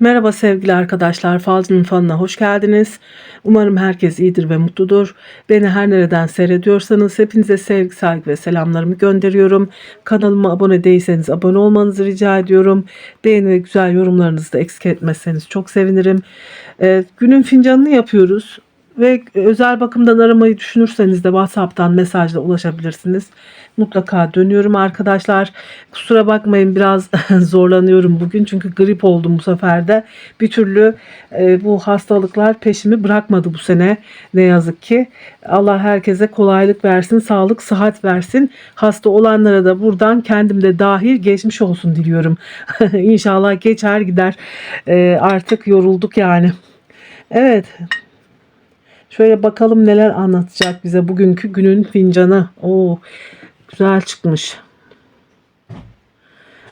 Merhaba sevgili arkadaşlar, Falcının fanına hoş geldiniz. Umarım herkes iyidir ve mutludur. Beni her nereden seyrediyorsanız hepinize sevgi, saygı ve selamlarımı gönderiyorum. Kanalıma abone değilseniz abone olmanızı rica ediyorum. Beğeni ve güzel yorumlarınızı da eksik etmezseniz çok sevinirim. Ee, günün fincanını yapıyoruz. Ve özel bakımdan aramayı düşünürseniz de WhatsApp'tan mesajla ulaşabilirsiniz. Mutlaka dönüyorum arkadaşlar. Kusura bakmayın biraz zorlanıyorum bugün çünkü grip oldum bu sefer de. Bir türlü e, bu hastalıklar peşimi bırakmadı bu sene ne yazık ki. Allah herkese kolaylık versin, sağlık, sıhhat versin. Hasta olanlara da buradan kendim de dahil geçmiş olsun diliyorum. İnşallah geçer gider. E, artık yorulduk yani. Evet. Şöyle bakalım neler anlatacak bize bugünkü günün fincanı. Oo, güzel çıkmış.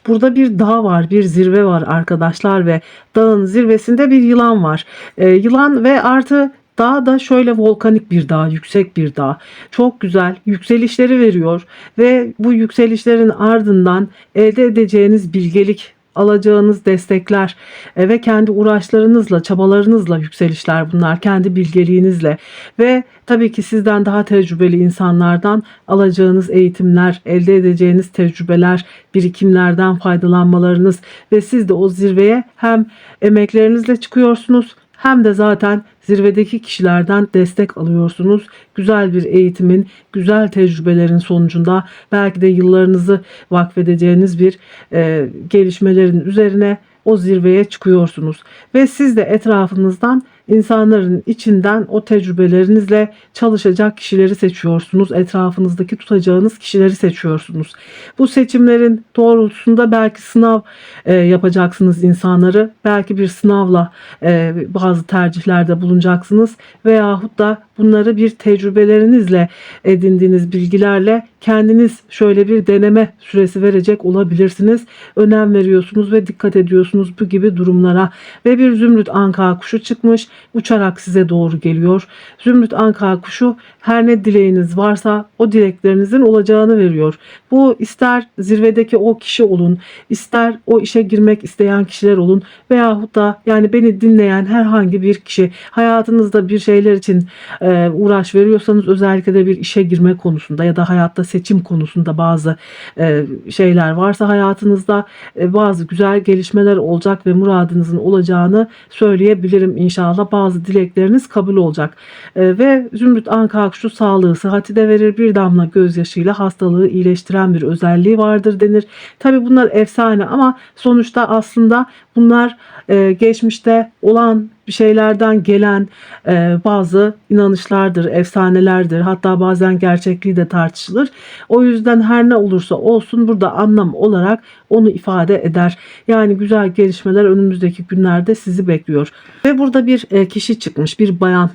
Burada bir dağ var, bir zirve var arkadaşlar ve dağın zirvesinde bir yılan var. Ee, yılan ve artı Dağ da şöyle volkanik bir dağ, yüksek bir dağ. Çok güzel yükselişleri veriyor ve bu yükselişlerin ardından elde edeceğiniz bilgelik alacağınız destekler e, ve kendi uğraşlarınızla, çabalarınızla yükselişler bunlar, kendi bilgeliğinizle. Ve tabii ki sizden daha tecrübeli insanlardan alacağınız eğitimler, elde edeceğiniz tecrübeler, birikimlerden faydalanmalarınız. Ve siz de o zirveye hem emeklerinizle çıkıyorsunuz hem de zaten zirvedeki kişilerden destek alıyorsunuz. Güzel bir eğitimin, güzel tecrübelerin sonucunda belki de yıllarınızı vakfedeceğiniz bir e, gelişmelerin üzerine o zirveye çıkıyorsunuz ve siz de etrafınızdan insanların içinden o tecrübelerinizle çalışacak kişileri seçiyorsunuz. Etrafınızdaki tutacağınız kişileri seçiyorsunuz. Bu seçimlerin doğrultusunda belki sınav e, yapacaksınız insanları. Belki bir sınavla e, bazı tercihlerde bulunacaksınız veyahut da bunları bir tecrübelerinizle edindiğiniz bilgilerle kendiniz şöyle bir deneme süresi verecek olabilirsiniz. Önem veriyorsunuz ve dikkat ediyorsunuz bu gibi durumlara. Ve bir zümrüt anka kuşu çıkmış. Uçarak size doğru geliyor. Zümrüt anka kuşu her ne dileğiniz varsa o dileklerinizin olacağını veriyor. Bu ister zirvedeki o kişi olun, ister o işe girmek isteyen kişiler olun veyahut da yani beni dinleyen herhangi bir kişi hayatınızda bir şeyler için e, uğraş veriyorsanız özellikle de bir işe girme konusunda ya da hayatta seçim konusunda bazı e, şeyler varsa hayatınızda e, bazı güzel gelişmeler olacak ve muradınızın olacağını söyleyebilirim inşallah. Bazı dilekleriniz kabul olacak. E, ve Zümrüt Anka şu sağlığı, sıhhati de verir. Bir damla gözyaşıyla hastalığı iyileştiren bir özelliği vardır denir. Tabi bunlar efsane ama sonuçta aslında bunlar e, geçmişte olan bir şeylerden gelen e, bazı inanışlardır, efsanelerdir. Hatta bazen gerçekliği de tartışılır. O yüzden her ne olursa olsun burada anlam olarak onu ifade eder. Yani güzel gelişmeler önümüzdeki günlerde sizi bekliyor. Ve burada bir e, kişi çıkmış, bir bayan.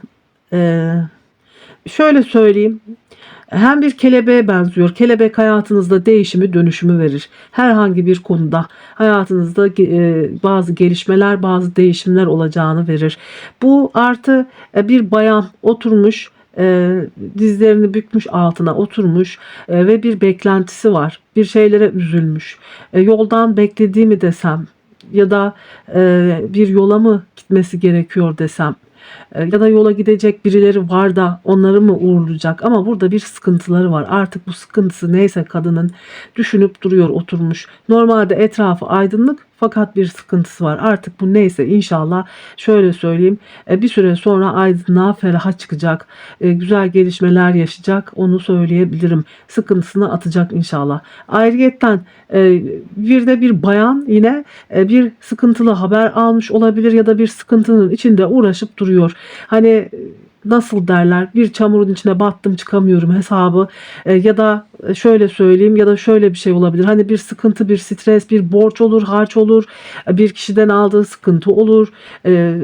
E, şöyle söyleyeyim. Hem bir kelebeğe benziyor. Kelebek hayatınızda değişimi, dönüşümü verir. Herhangi bir konuda hayatınızda e, bazı gelişmeler, bazı değişimler olacağını verir. Bu artı e, bir bayan oturmuş e, dizlerini bükmüş altına oturmuş ve bir beklentisi var. Bir şeylere üzülmüş. Yoldan beklediğimi desem ya da bir yola mı gitmesi gerekiyor desem ya da yola gidecek birileri var da onları mı uğurlayacak ama burada bir sıkıntıları var. Artık bu sıkıntısı neyse kadının düşünüp duruyor oturmuş. Normalde etrafı aydınlık fakat bir sıkıntısı var. Artık bu neyse inşallah şöyle söyleyeyim e, bir süre sonra aydınlığa feraha çıkacak. E, güzel gelişmeler yaşayacak onu söyleyebilirim. Sıkıntısını atacak inşallah. Ayrıyetten e, bir de bir bayan yine bir sıkıntılı haber almış olabilir ya da bir sıkıntının içinde uğraşıp duruyor. Hani nasıl derler bir çamurun içine battım çıkamıyorum hesabı e, ya da şöyle söyleyeyim ya da şöyle bir şey olabilir. Hani bir sıkıntı, bir stres, bir borç olur, harç olur, bir kişiden aldığı sıkıntı olur. E,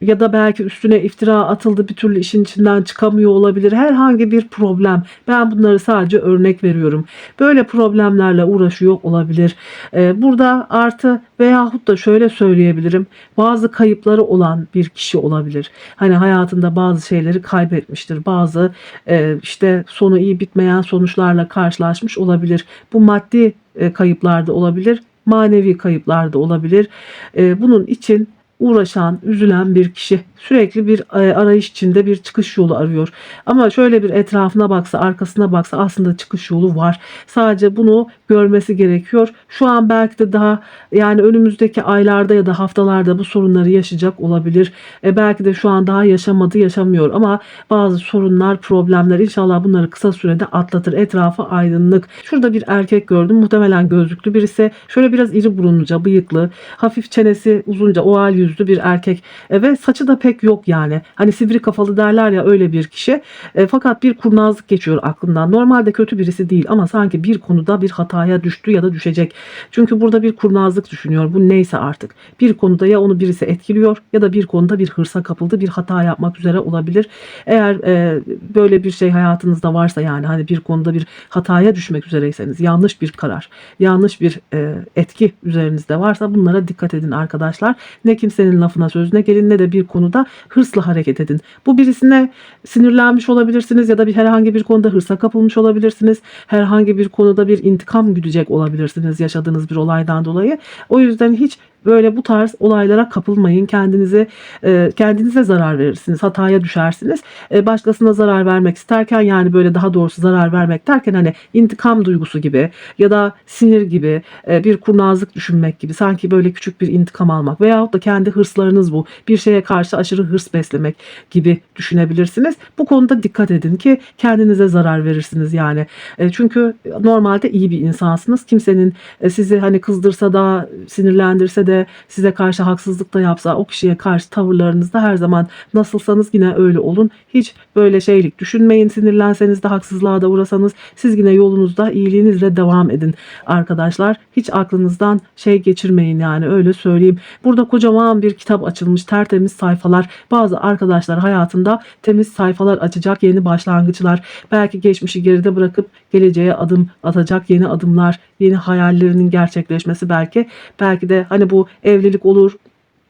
ya da belki üstüne iftira atıldı bir türlü işin içinden çıkamıyor olabilir. Herhangi bir problem. Ben bunları sadece örnek veriyorum. Böyle problemlerle uğraşıyor olabilir. Ee, burada artı veyahut da şöyle söyleyebilirim. Bazı kayıpları olan bir kişi olabilir. Hani hayatında bazı şeyleri kaybetmiştir. Bazı e, işte sonu iyi bitmeyen sonuçlarla karşılaşmış olabilir. Bu maddi e, kayıplarda olabilir manevi kayıplar da olabilir. E, bunun için uğraşan, üzülen bir kişi sürekli bir e, arayış içinde bir çıkış yolu arıyor. Ama şöyle bir etrafına baksa, arkasına baksa aslında çıkış yolu var. Sadece bunu görmesi gerekiyor. Şu an belki de daha yani önümüzdeki aylarda ya da haftalarda bu sorunları yaşayacak olabilir. E, belki de şu an daha yaşamadı, yaşamıyor ama bazı sorunlar, problemler inşallah bunları kısa sürede atlatır. Etrafı aydınlık. Şurada bir erkek gördüm. Muhtemelen gözlüklü birisi. Şöyle biraz iri burunluca, bıyıklı, hafif çenesi uzunca, oval yüzlü bir erkek. E, ve saçı da pek yok yani. Hani sivri kafalı derler ya öyle bir kişi. E, fakat bir kurnazlık geçiyor aklından. Normalde kötü birisi değil ama sanki bir konuda bir hataya düştü ya da düşecek. Çünkü burada bir kurnazlık düşünüyor. Bu neyse artık. Bir konuda ya onu birisi etkiliyor ya da bir konuda bir hırsa kapıldı. Bir hata yapmak üzere olabilir. Eğer e, böyle bir şey hayatınızda varsa yani hani bir konuda bir hataya düşmek üzereyseniz yanlış bir karar, yanlış bir e, etki üzerinizde varsa bunlara dikkat edin arkadaşlar. Ne kimsenin lafına sözüne gelin ne de bir konuda hırsla hareket edin. Bu birisine sinirlenmiş olabilirsiniz ya da bir herhangi bir konuda hırsa kapılmış olabilirsiniz. Herhangi bir konuda bir intikam güdecek olabilirsiniz yaşadığınız bir olaydan dolayı. O yüzden hiç böyle bu tarz olaylara kapılmayın. Kendinize e, kendinize zarar verirsiniz. Hataya düşersiniz. E, başkasına zarar vermek isterken yani böyle daha doğrusu zarar vermek derken hani intikam duygusu gibi ya da sinir gibi e, bir kurnazlık düşünmek gibi sanki böyle küçük bir intikam almak veyahut da kendi hırslarınız bu. Bir şeye karşı aşırı hırs beslemek gibi düşünebilirsiniz. Bu konuda dikkat edin ki kendinize zarar verirsiniz yani. Çünkü normalde iyi bir insansınız. Kimsenin sizi hani kızdırsa da sinirlendirse de size karşı haksızlık da yapsa o kişiye karşı tavırlarınızda her zaman nasılsanız yine öyle olun. Hiç böyle şeylik düşünmeyin. Sinirlenseniz de haksızlığa da uğrasanız siz yine yolunuzda iyiliğinizle devam edin arkadaşlar. Hiç aklınızdan şey geçirmeyin yani öyle söyleyeyim. Burada kocaman bir kitap açılmış tertemiz sayfalar. Bazı arkadaşlar hayatında temiz sayfalar açacak yeni başlangıçlar. Belki geçmişi geride bırakıp geleceğe adım atacak yeni adımlar, yeni hayallerinin gerçekleşmesi belki. Belki de hani bu evlilik olur,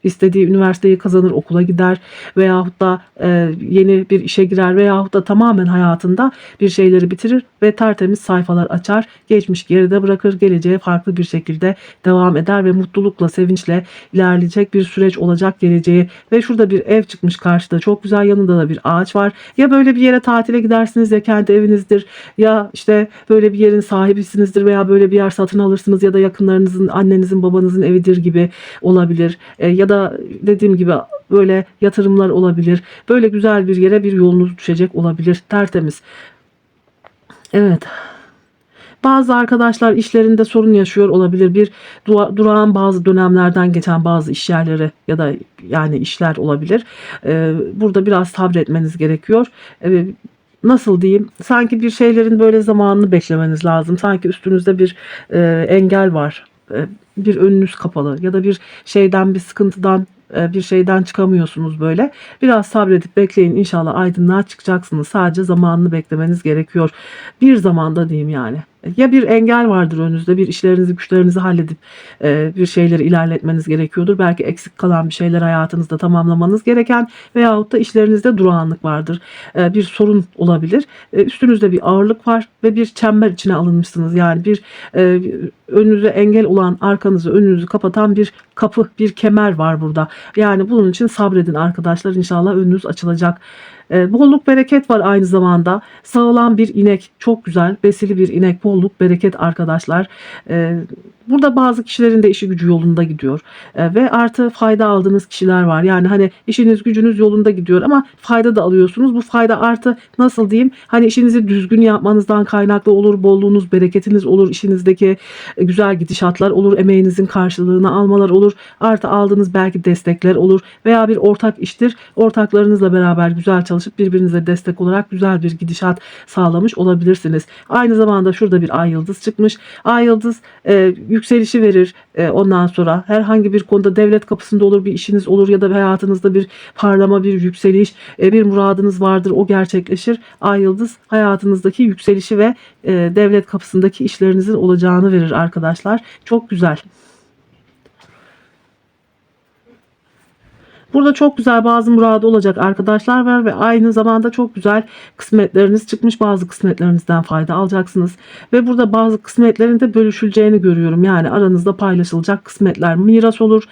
istediği üniversiteyi kazanır, okula gider veyahut da e, yeni bir işe girer veyahut da tamamen hayatında bir şeyleri bitirir ve tertemiz sayfalar açar. Geçmiş geride bırakır, geleceğe farklı bir şekilde devam eder ve mutlulukla, sevinçle ilerleyecek bir süreç olacak geleceği. Ve şurada bir ev çıkmış karşıda. Çok güzel yanında da bir ağaç var. Ya böyle bir yere tatile gidersiniz ya kendi evinizdir ya işte böyle bir yerin sahibisinizdir veya böyle bir yer satın alırsınız ya da yakınlarınızın, annenizin, babanızın evidir gibi olabilir. E, ya da dediğim gibi böyle yatırımlar olabilir. Böyle güzel bir yere bir yolunuz düşecek olabilir. Tertemiz. Evet. Bazı arkadaşlar işlerinde sorun yaşıyor olabilir. Bir dura- durağan bazı dönemlerden geçen bazı iş yerleri ya da yani işler olabilir. Ee, burada biraz sabretmeniz gerekiyor. Ee, nasıl diyeyim? Sanki bir şeylerin böyle zamanını beklemeniz lazım. Sanki üstünüzde bir e, engel var. E, bir önünüz kapalı ya da bir şeyden bir sıkıntıdan e, bir şeyden çıkamıyorsunuz böyle. Biraz sabredip bekleyin inşallah aydınlığa çıkacaksınız. Sadece zamanını beklemeniz gerekiyor. Bir zamanda diyeyim yani. Ya bir engel vardır önünüzde bir işlerinizi güçlerinizi halledip e, bir şeyleri ilerletmeniz gerekiyordur. Belki eksik kalan bir şeyler hayatınızda tamamlamanız gereken veyahut da işlerinizde durağanlık vardır. E, bir sorun olabilir. E, üstünüzde bir ağırlık var ve bir çember içine alınmışsınız. Yani bir e, önünüze engel olan arkanızı önünüzü kapatan bir kapı bir kemer var burada. Yani bunun için sabredin arkadaşlar inşallah önünüz açılacak. E, bolluk bereket var aynı zamanda. Sağlam bir inek, çok güzel, besili bir inek, bolluk bereket arkadaşlar. E, burada bazı kişilerin de işi gücü yolunda gidiyor. E, ve artı fayda aldığınız kişiler var. Yani hani işiniz gücünüz yolunda gidiyor ama fayda da alıyorsunuz. Bu fayda artı nasıl diyeyim? Hani işinizi düzgün yapmanızdan kaynaklı olur, bolluğunuz, bereketiniz olur, işinizdeki e, güzel gidişatlar olur, emeğinizin karşılığını almalar olur. Artı aldığınız belki destekler olur veya bir ortak iştir. Ortaklarınızla beraber güzel çalışıp birbirinize destek olarak güzel bir gidişat sağlamış olabilirsiniz. Aynı zamanda şurada bir ay yıldız çıkmış. Ay yıldız e, yükselişi verir. E, ondan sonra herhangi bir konuda devlet kapısında olur bir işiniz olur ya da hayatınızda bir parlama, bir yükseliş, e, bir muradınız vardır. O gerçekleşir. Ay yıldız hayatınızdaki yükselişi ve e, devlet kapısındaki işlerinizin olacağını verir arkadaşlar. Çok güzel. Burada çok güzel bazı muradı olacak arkadaşlar var ve aynı zamanda çok güzel kısmetleriniz çıkmış. Bazı kısmetlerinizden fayda alacaksınız. Ve burada bazı kısmetlerin de bölüşüleceğini görüyorum. Yani aranızda paylaşılacak kısmetler miras olur,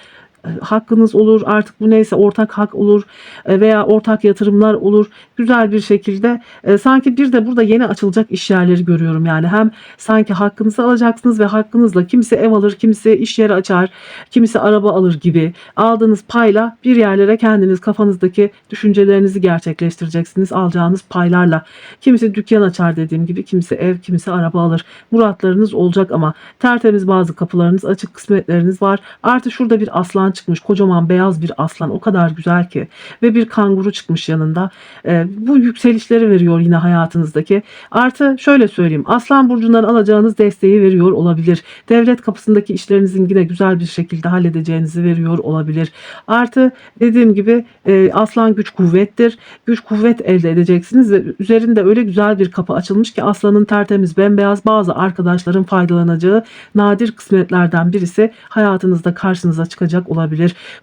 hakkınız olur artık bu neyse ortak hak olur e, veya ortak yatırımlar olur. Güzel bir şekilde e, sanki bir de burada yeni açılacak iş yerleri görüyorum yani. Hem sanki hakkınızı alacaksınız ve hakkınızla kimisi ev alır kimisi iş yeri açar kimisi araba alır gibi aldığınız payla bir yerlere kendiniz kafanızdaki düşüncelerinizi gerçekleştireceksiniz alacağınız paylarla. Kimisi dükkan açar dediğim gibi kimisi ev kimisi araba alır. Muratlarınız olacak ama tertemiz bazı kapılarınız açık kısmetleriniz var. Artı şurada bir aslan çıkmış kocaman beyaz bir aslan o kadar güzel ki ve bir kanguru çıkmış yanında. Ee, bu yükselişleri veriyor yine hayatınızdaki. Artı şöyle söyleyeyim aslan burcundan alacağınız desteği veriyor olabilir. Devlet kapısındaki işlerinizin yine güzel bir şekilde halledeceğinizi veriyor olabilir. Artı dediğim gibi e, aslan güç kuvvettir. Güç kuvvet elde edeceksiniz ve üzerinde öyle güzel bir kapı açılmış ki aslanın tertemiz bembeyaz bazı arkadaşların faydalanacağı nadir kısmetlerden birisi hayatınızda karşınıza çıkacak olabilir.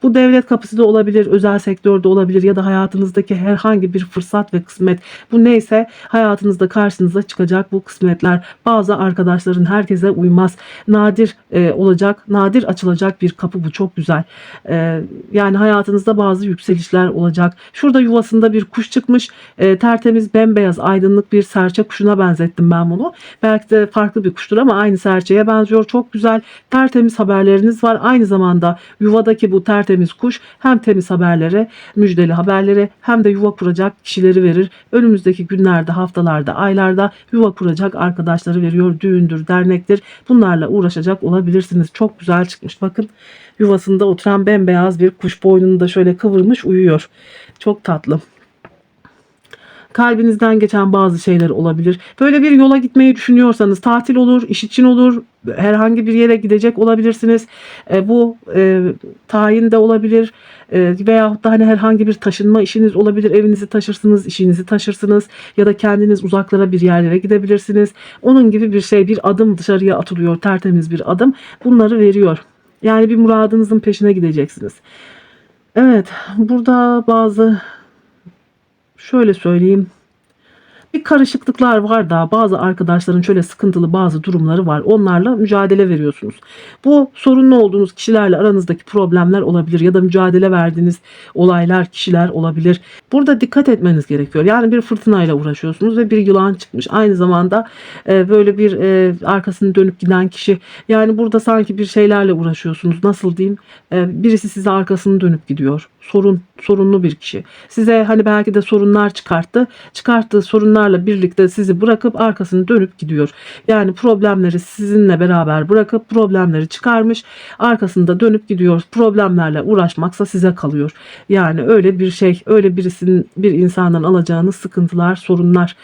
Bu devlet kapısı da olabilir, özel sektörde olabilir ya da hayatınızdaki herhangi bir fırsat ve kısmet bu neyse hayatınızda karşınıza çıkacak bu kısmetler. Bazı arkadaşların herkese uymaz. Nadir e, olacak, nadir açılacak bir kapı bu çok güzel. E, yani hayatınızda bazı yükselişler olacak. Şurada yuvasında bir kuş çıkmış. E, tertemiz bembeyaz aydınlık bir serçe kuşuna benzettim ben bunu. Belki de farklı bir kuştur ama aynı serçeye benziyor. Çok güzel tertemiz haberleriniz var. Aynı zamanda yuvadaki bu tertemiz kuş hem temiz haberleri, müjdeli haberleri hem de yuva kuracak kişileri verir. Önümüzdeki günlerde, haftalarda, aylarda yuva kuracak arkadaşları veriyor. Düğündür, dernektir. Bunlarla uğraşacak olabilirsiniz. Çok güzel çıkmış. Bakın yuvasında oturan bembeyaz bir kuş boynunu da şöyle kıvırmış uyuyor. Çok tatlı kalbinizden geçen bazı şeyler olabilir. Böyle bir yola gitmeyi düşünüyorsanız tatil olur, iş için olur, herhangi bir yere gidecek olabilirsiniz. E, bu e, tayin de olabilir e, veyahut da hani herhangi bir taşınma işiniz olabilir. Evinizi taşırsınız, işinizi taşırsınız ya da kendiniz uzaklara bir yerlere gidebilirsiniz. Onun gibi bir şey, bir adım dışarıya atılıyor, tertemiz bir adım. Bunları veriyor. Yani bir muradınızın peşine gideceksiniz. Evet, burada bazı şöyle söyleyeyim bir karışıklıklar var da bazı arkadaşların şöyle sıkıntılı bazı durumları var. Onlarla mücadele veriyorsunuz. Bu sorunlu olduğunuz kişilerle aranızdaki problemler olabilir ya da mücadele verdiğiniz olaylar, kişiler olabilir. Burada dikkat etmeniz gerekiyor. Yani bir fırtınayla uğraşıyorsunuz ve bir yılan çıkmış. Aynı zamanda e, böyle bir e, arkasını dönüp giden kişi. Yani burada sanki bir şeylerle uğraşıyorsunuz. Nasıl diyeyim? E, birisi size arkasını dönüp gidiyor. Sorun, sorunlu bir kişi. Size hani belki de sorunlar çıkarttı. Çıkarttığı sorunlarla birlikte sizi bırakıp arkasını dönüp gidiyor. Yani problemleri sizinle beraber bırakıp problemleri çıkarmış. Arkasında dönüp gidiyor. Problemlerle uğraşmaksa size kalıyor. Yani öyle bir şey, öyle birisinin bir insandan alacağınız sıkıntılar, sorunlar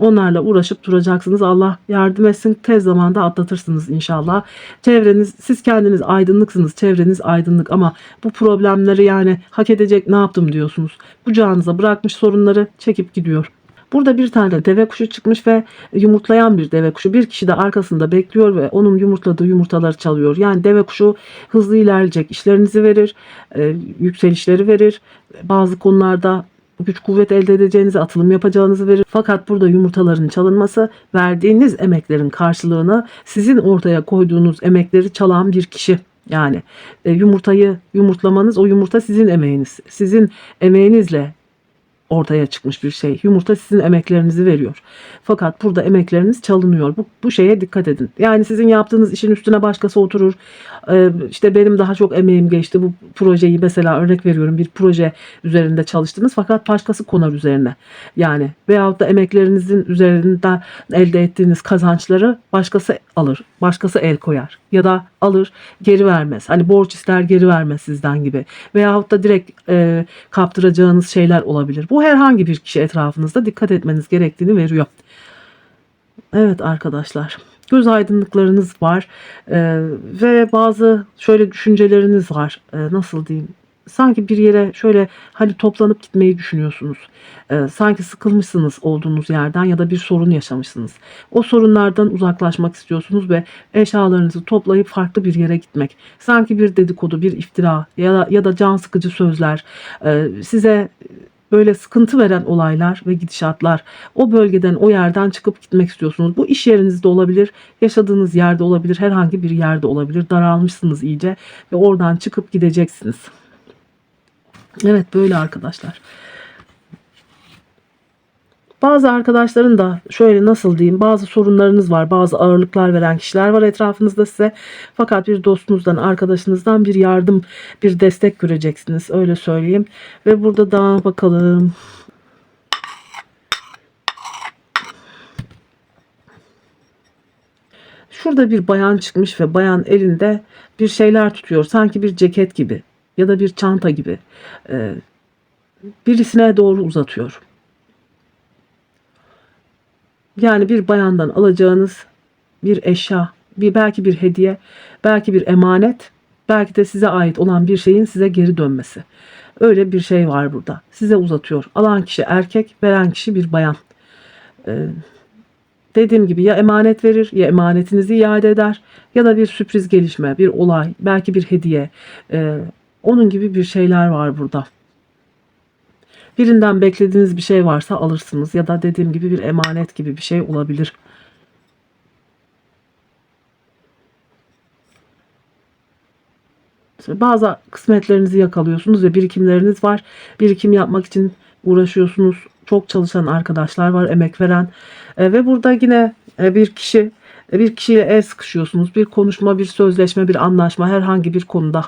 Onlarla uğraşıp duracaksınız. Allah yardım etsin. Tez zamanda atlatırsınız inşallah. Çevreniz, siz kendiniz aydınlıksınız. Çevreniz aydınlık ama bu problemleri yani hak edecek ne yaptım diyorsunuz. Kucağınıza bırakmış sorunları çekip gidiyor. Burada bir tane deve kuşu çıkmış ve yumurtlayan bir deve kuşu. Bir kişi de arkasında bekliyor ve onun yumurtladığı yumurtaları çalıyor. Yani deve kuşu hızlı ilerleyecek, işlerinizi verir, e, yükselişleri verir. Bazı konularda güç kuvvet elde edeceğinizi, atılım yapacağınızı verir. Fakat burada yumurtaların çalınması verdiğiniz emeklerin karşılığını sizin ortaya koyduğunuz emekleri çalan bir kişi. Yani e, yumurtayı yumurtlamanız o yumurta sizin emeğiniz. Sizin emeğinizle ortaya çıkmış bir şey. Yumurta sizin emeklerinizi veriyor. Fakat burada emekleriniz çalınıyor. Bu, bu şeye dikkat edin. Yani sizin yaptığınız işin üstüne başkası oturur. Ee, işte benim daha çok emeğim geçti. Bu projeyi mesela örnek veriyorum bir proje üzerinde çalıştınız fakat başkası konar üzerine. Yani veyahut da emeklerinizin üzerinden elde ettiğiniz kazançları başkası alır. Başkası el koyar. Ya da alır geri vermez. Hani borç ister geri vermez sizden gibi. Veyahut da direkt e, kaptıracağınız şeyler olabilir. Bu herhangi bir kişi etrafınızda dikkat etmeniz gerektiğini veriyor. Evet arkadaşlar göz aydınlıklarınız var ee, ve bazı şöyle düşünceleriniz var. Ee, nasıl diyeyim? Sanki bir yere şöyle hani toplanıp gitmeyi düşünüyorsunuz. Ee, sanki sıkılmışsınız olduğunuz yerden ya da bir sorun yaşamışsınız. O sorunlardan uzaklaşmak istiyorsunuz ve eşyalarınızı toplayıp farklı bir yere gitmek. Sanki bir dedikodu, bir iftira ya da, ya da can sıkıcı sözler e, size böyle sıkıntı veren olaylar ve gidişatlar o bölgeden o yerden çıkıp gitmek istiyorsunuz. Bu iş yerinizde olabilir, yaşadığınız yerde olabilir, herhangi bir yerde olabilir. Daralmışsınız iyice ve oradan çıkıp gideceksiniz. Evet böyle arkadaşlar. Bazı arkadaşların da şöyle nasıl diyeyim bazı sorunlarınız var bazı ağırlıklar veren kişiler var etrafınızda size fakat bir dostunuzdan arkadaşınızdan bir yardım bir destek göreceksiniz öyle söyleyeyim ve burada daha bakalım Şurada bir bayan çıkmış ve bayan elinde bir şeyler tutuyor. Sanki bir ceket gibi ya da bir çanta gibi. Ee, birisine doğru uzatıyor. Yani bir bayandan alacağınız bir eşya, bir belki bir hediye, belki bir emanet, belki de size ait olan bir şeyin size geri dönmesi. Öyle bir şey var burada. Size uzatıyor. Alan kişi erkek, veren kişi bir bayan. Ee, dediğim gibi ya emanet verir ya emanetinizi iade eder ya da bir sürpriz gelişme, bir olay, belki bir hediye. Ee, onun gibi bir şeyler var burada. Birinden beklediğiniz bir şey varsa alırsınız ya da dediğim gibi bir emanet gibi bir şey olabilir. Bazı kısmetlerinizi yakalıyorsunuz ve birikimleriniz var. Birikim yapmak için uğraşıyorsunuz. Çok çalışan arkadaşlar var, emek veren. E, ve burada yine e, bir kişi e, bir kişiyle el sıkışıyorsunuz. Bir konuşma, bir sözleşme, bir anlaşma herhangi bir konuda.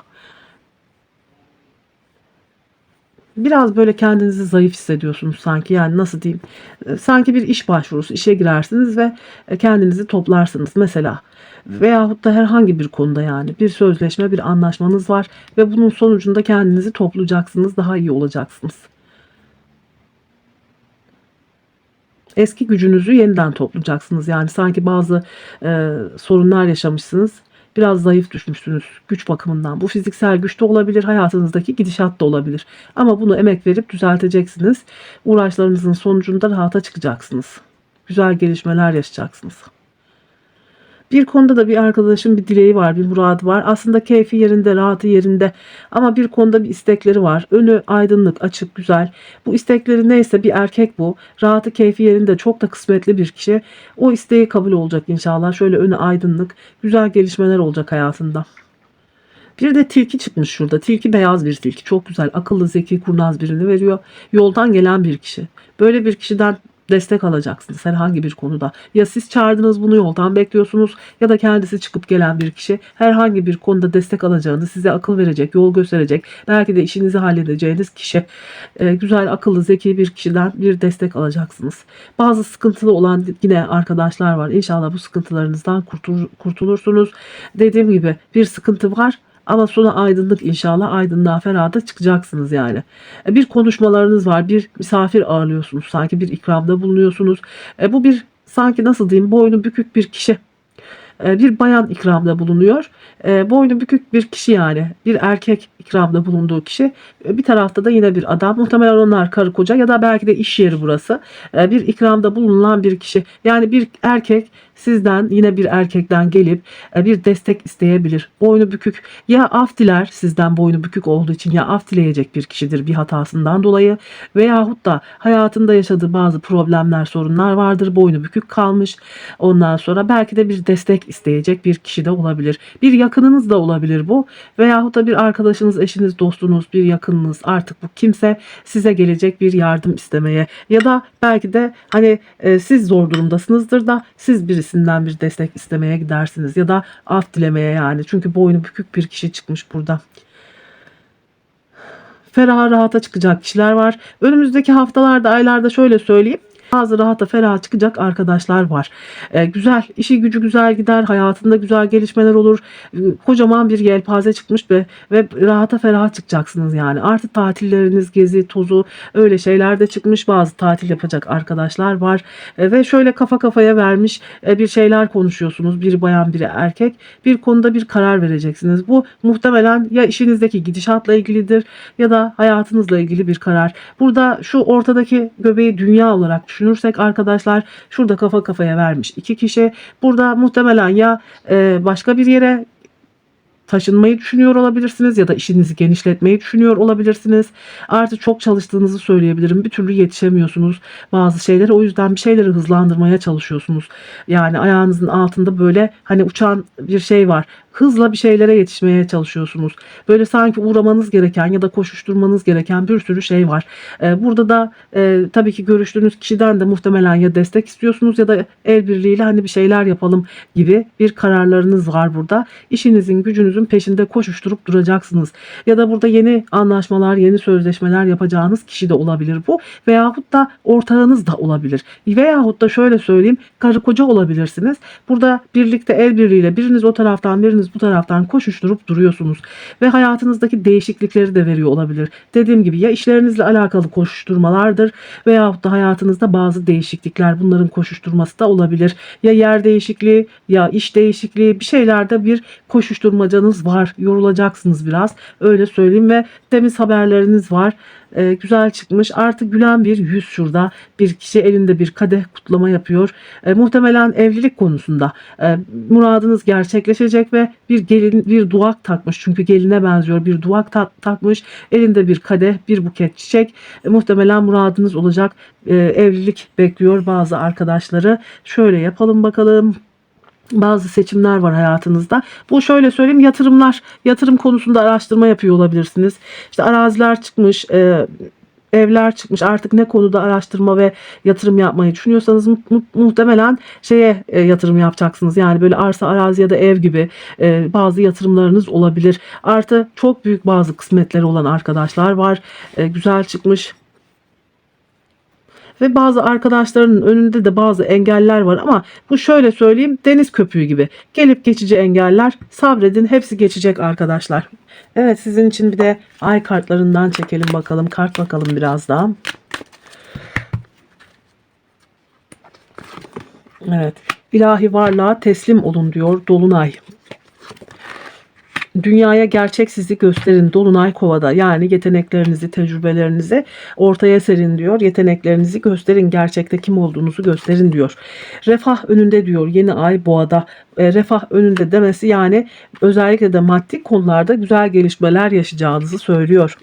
Biraz böyle kendinizi zayıf hissediyorsunuz sanki. Yani nasıl diyeyim? E, Sanki bir iş başvurusu, işe girersiniz ve e, kendinizi toplarsınız mesela. Veyahut da herhangi bir konuda yani bir sözleşme, bir anlaşmanız var ve bunun sonucunda kendinizi toplayacaksınız, daha iyi olacaksınız. Eski gücünüzü yeniden toplayacaksınız. Yani sanki bazı e, sorunlar yaşamışsınız. Biraz zayıf düşmüşsünüz güç bakımından. Bu fiziksel güç de olabilir, hayatınızdaki gidişat da olabilir. Ama bunu emek verip düzelteceksiniz. Uğraşlarınızın sonucunda rahata çıkacaksınız. Güzel gelişmeler yaşayacaksınız. Bir konuda da bir arkadaşın bir dileği var, bir muradı var. Aslında keyfi yerinde, rahatı yerinde ama bir konuda bir istekleri var. Önü aydınlık, açık, güzel. Bu istekleri neyse bir erkek bu. Rahatı, keyfi yerinde çok da kısmetli bir kişi. O isteği kabul olacak inşallah. Şöyle önü aydınlık, güzel gelişmeler olacak hayatında. Bir de tilki çıkmış şurada. Tilki beyaz bir tilki. Çok güzel. Akıllı, zeki, kurnaz birini veriyor. Yoldan gelen bir kişi. Böyle bir kişiden destek alacaksınız herhangi bir konuda. Ya siz çağırdınız bunu yoldan bekliyorsunuz ya da kendisi çıkıp gelen bir kişi herhangi bir konuda destek alacağını size akıl verecek, yol gösterecek. Belki de işinizi halledeceğiniz kişi e, güzel, akıllı, zeki bir kişiden bir destek alacaksınız. Bazı sıkıntılı olan yine arkadaşlar var. İnşallah bu sıkıntılarınızdan kurtul- kurtulursunuz. Dediğim gibi bir sıkıntı var ama sonra aydınlık inşallah aydınlığa ferada çıkacaksınız yani. E, Bir konuşmalarınız var. Bir misafir ağırlıyorsunuz. Sanki bir ikramda bulunuyorsunuz. E, bu bir sanki nasıl diyeyim boynu bükük bir kişi. E, Bir bayan ikramda bulunuyor. E, Boynu bükük bir kişi yani. Bir erkek ikramda bulunduğu kişi. Bir tarafta da yine bir adam. Muhtemelen onlar karı koca ya da belki de iş yeri burası. Bir ikramda bulunan bir kişi. Yani bir erkek sizden yine bir erkekten gelip e, bir destek isteyebilir. Boynu bükük. Ya af diler sizden boynu bükük olduğu için ya af dileyecek bir kişidir bir hatasından dolayı. Veyahut da hayatında yaşadığı bazı problemler sorunlar vardır. Boynu bükük kalmış. Ondan sonra belki de bir destek isteyecek bir kişi de olabilir. Bir yakınınız da olabilir bu. Veyahut da bir arkadaşınız eşiniz dostunuz bir yakınınız artık bu kimse size gelecek bir yardım istemeye. Ya da belki de hani e, siz zor durumdasınızdır da siz birisinden bir destek istemeye gidersiniz ya da af dilemeye yani. Çünkü boynu bükük bir kişi çıkmış burada. Ferah rahata çıkacak kişiler var. Önümüzdeki haftalarda, aylarda şöyle söyleyeyim. Bazı rahata ferah çıkacak arkadaşlar var. Ee, güzel, işi gücü güzel gider, hayatında güzel gelişmeler olur. Ee, kocaman bir yelpaze çıkmış ve ve rahata ferah çıkacaksınız yani. Artı tatilleriniz, gezi, tozu öyle şeyler de çıkmış. Bazı tatil yapacak arkadaşlar var. Ee, ve şöyle kafa kafaya vermiş e, bir şeyler konuşuyorsunuz. Biri bayan, biri erkek. Bir konuda bir karar vereceksiniz. Bu muhtemelen ya işinizdeki gidişatla ilgilidir ya da hayatınızla ilgili bir karar. Burada şu ortadaki göbeği dünya olarak düşünürsek arkadaşlar şurada kafa kafaya vermiş iki kişi. Burada muhtemelen ya e, başka bir yere taşınmayı düşünüyor olabilirsiniz ya da işinizi genişletmeyi düşünüyor olabilirsiniz. Artık çok çalıştığınızı söyleyebilirim. Bir türlü yetişemiyorsunuz bazı şeylere. O yüzden bir şeyleri hızlandırmaya çalışıyorsunuz. Yani ayağınızın altında böyle hani uçan bir şey var. Hızla bir şeylere yetişmeye çalışıyorsunuz. Böyle sanki uğramanız gereken ya da koşuşturmanız gereken bir sürü şey var. Ee, burada da e, tabii ki görüştüğünüz kişiden de muhtemelen ya destek istiyorsunuz ya da el birliğiyle hani bir şeyler yapalım gibi bir kararlarınız var burada. İşinizin gücünüzün peşinde koşuşturup duracaksınız. Ya da burada yeni anlaşmalar, yeni sözleşmeler yapacağınız kişi de olabilir bu. Veyahut da ortağınız da olabilir. Veyahut da şöyle söyleyeyim karı koca olabilirsiniz. Burada birlikte el birliğiyle biriniz o taraftan biriniz bu taraftan koşuşturup duruyorsunuz. Ve hayatınızdaki değişiklikleri de veriyor olabilir. Dediğim gibi ya işlerinizle alakalı koşuşturmalardır veyahut da hayatınızda bazı değişiklikler bunların koşuşturması da olabilir. Ya yer değişikliği ya iş değişikliği bir şeylerde bir koşuşturmacanız var. Yorulacaksınız biraz öyle söyleyeyim ve temiz haberleriniz var. Ee, güzel çıkmış. Artık gülen bir yüz şurada. Bir kişi elinde bir kadeh kutlama yapıyor. Ee, muhtemelen evlilik konusunda e, muradınız gerçekleşecek ve bir gelin bir duak takmış. Çünkü geline benziyor. Bir duak ta- takmış. Elinde bir kadeh, bir buket çiçek. E, muhtemelen muradınız olacak. E, evlilik bekliyor bazı arkadaşları. Şöyle yapalım bakalım bazı seçimler var hayatınızda. Bu şöyle söyleyeyim yatırımlar, yatırım konusunda araştırma yapıyor olabilirsiniz. İşte araziler çıkmış, e, evler çıkmış. Artık ne konuda araştırma ve yatırım yapmayı düşünüyorsanız mu- mu- muhtemelen şeye e, yatırım yapacaksınız. Yani böyle arsa, arazi ya da ev gibi e, bazı yatırımlarınız olabilir. Artı çok büyük bazı kısmetleri olan arkadaşlar var. E, güzel çıkmış. Ve bazı arkadaşlarının önünde de bazı engeller var ama bu şöyle söyleyeyim deniz köpüğü gibi. Gelip geçici engeller sabredin hepsi geçecek arkadaşlar. Evet sizin için bir de ay kartlarından çekelim bakalım. Kart bakalım biraz daha. Evet. ilahi varlığa teslim olun diyor Dolunay. Dünyaya gerçek sizi gösterin Dolunay Kova'da. Yani yeteneklerinizi, tecrübelerinizi ortaya serin diyor. Yeteneklerinizi gösterin, gerçekte kim olduğunuzu gösterin diyor. Refah önünde diyor yeni ay boğada. E, refah önünde demesi yani özellikle de maddi konularda güzel gelişmeler yaşayacağınızı söylüyor.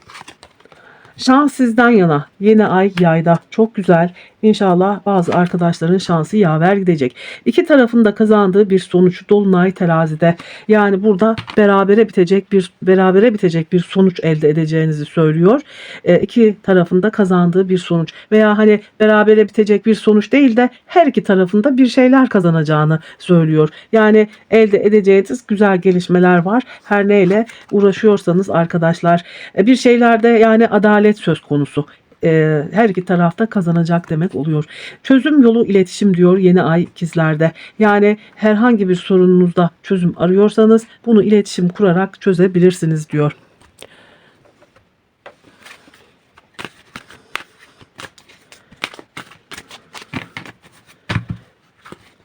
Şans sizden yana. Yeni ay yayda. Çok güzel. İnşallah bazı arkadaşların şansı yaver gidecek. İki tarafın da kazandığı bir sonuç Dolunay terazide. Yani burada berabere bitecek bir berabere bitecek bir sonuç elde edeceğinizi söylüyor. E, iki tarafın da kazandığı bir sonuç. Veya hani berabere bitecek bir sonuç değil de her iki tarafında bir şeyler kazanacağını söylüyor. Yani elde edeceğiniz güzel gelişmeler var. Her neyle uğraşıyorsanız arkadaşlar. E, bir şeylerde yani adalet söz konusu e, her iki tarafta kazanacak demek oluyor. Çözüm yolu iletişim diyor yeni ay ikizlerde. Yani herhangi bir sorununuzda çözüm arıyorsanız bunu iletişim kurarak çözebilirsiniz diyor.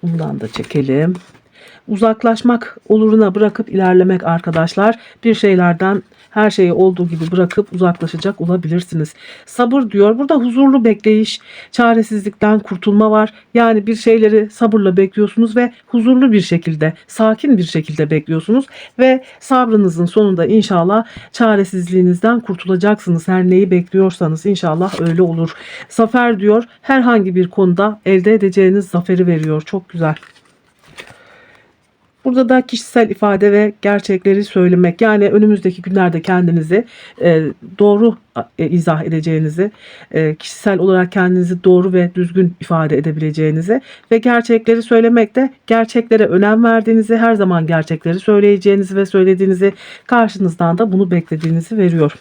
Bundan da çekelim. Uzaklaşmak oluruna bırakıp ilerlemek arkadaşlar. Bir şeylerden her şeyi olduğu gibi bırakıp uzaklaşacak olabilirsiniz. Sabır diyor. Burada huzurlu bekleyiş, çaresizlikten kurtulma var. Yani bir şeyleri sabırla bekliyorsunuz ve huzurlu bir şekilde, sakin bir şekilde bekliyorsunuz ve sabrınızın sonunda inşallah çaresizliğinizden kurtulacaksınız. Her neyi bekliyorsanız inşallah öyle olur. Zafer diyor. Herhangi bir konuda elde edeceğiniz zaferi veriyor. Çok güzel. Burada da kişisel ifade ve gerçekleri söylemek yani önümüzdeki günlerde kendinizi e, doğru e, izah edeceğinizi, e, kişisel olarak kendinizi doğru ve düzgün ifade edebileceğinizi ve gerçekleri söylemekte gerçeklere önem verdiğinizi, her zaman gerçekleri söyleyeceğinizi ve söylediğinizi karşınızdan da bunu beklediğinizi veriyor.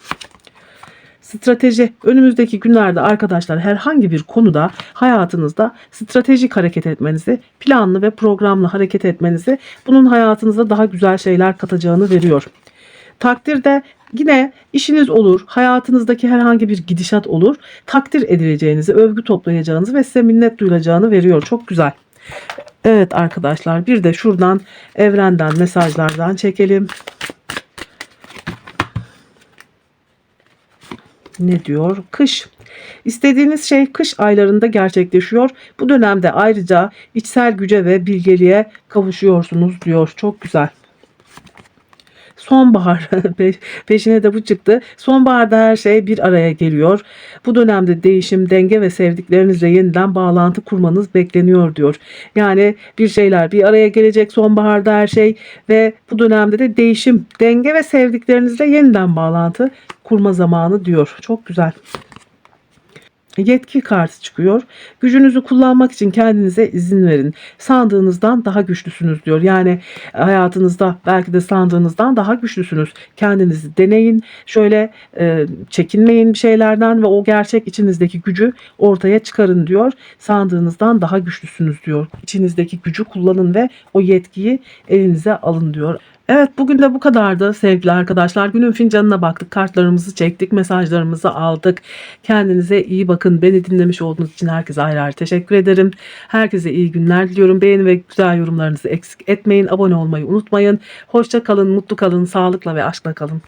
Strateji önümüzdeki günlerde arkadaşlar herhangi bir konuda hayatınızda stratejik hareket etmenizi, planlı ve programlı hareket etmenizi bunun hayatınıza daha güzel şeyler katacağını veriyor. Takdirde yine işiniz olur, hayatınızdaki herhangi bir gidişat olur, takdir edileceğinizi, övgü toplayacağınızı ve size minnet duyulacağını veriyor. Çok güzel. Evet arkadaşlar bir de şuradan evrenden mesajlardan çekelim. Ne diyor? Kış. İstediğiniz şey kış aylarında gerçekleşiyor. Bu dönemde ayrıca içsel güce ve bilgeliğe kavuşuyorsunuz diyor. Çok güzel. Sonbahar Pe- peşine de bu çıktı. Sonbaharda her şey bir araya geliyor. Bu dönemde değişim, denge ve sevdiklerinizle yeniden bağlantı kurmanız bekleniyor diyor. Yani bir şeyler bir araya gelecek sonbaharda her şey ve bu dönemde de değişim, denge ve sevdiklerinizle yeniden bağlantı kurma zamanı diyor. Çok güzel yetki kartı çıkıyor. Gücünüzü kullanmak için kendinize izin verin. Sandığınızdan daha güçlüsünüz diyor. Yani hayatınızda belki de sandığınızdan daha güçlüsünüz. Kendinizi deneyin. Şöyle e, çekinmeyin bir şeylerden ve o gerçek içinizdeki gücü ortaya çıkarın diyor. Sandığınızdan daha güçlüsünüz diyor. İçinizdeki gücü kullanın ve o yetkiyi elinize alın diyor. Evet bugün de bu kadardı sevgili arkadaşlar. Günün fincanına baktık, kartlarımızı çektik, mesajlarımızı aldık. Kendinize iyi bakın. Beni dinlemiş olduğunuz için herkese ayrı ayrı teşekkür ederim. Herkese iyi günler diliyorum. Beğeni ve güzel yorumlarınızı eksik etmeyin. Abone olmayı unutmayın. Hoşça kalın, mutlu kalın, sağlıkla ve aşkla kalın.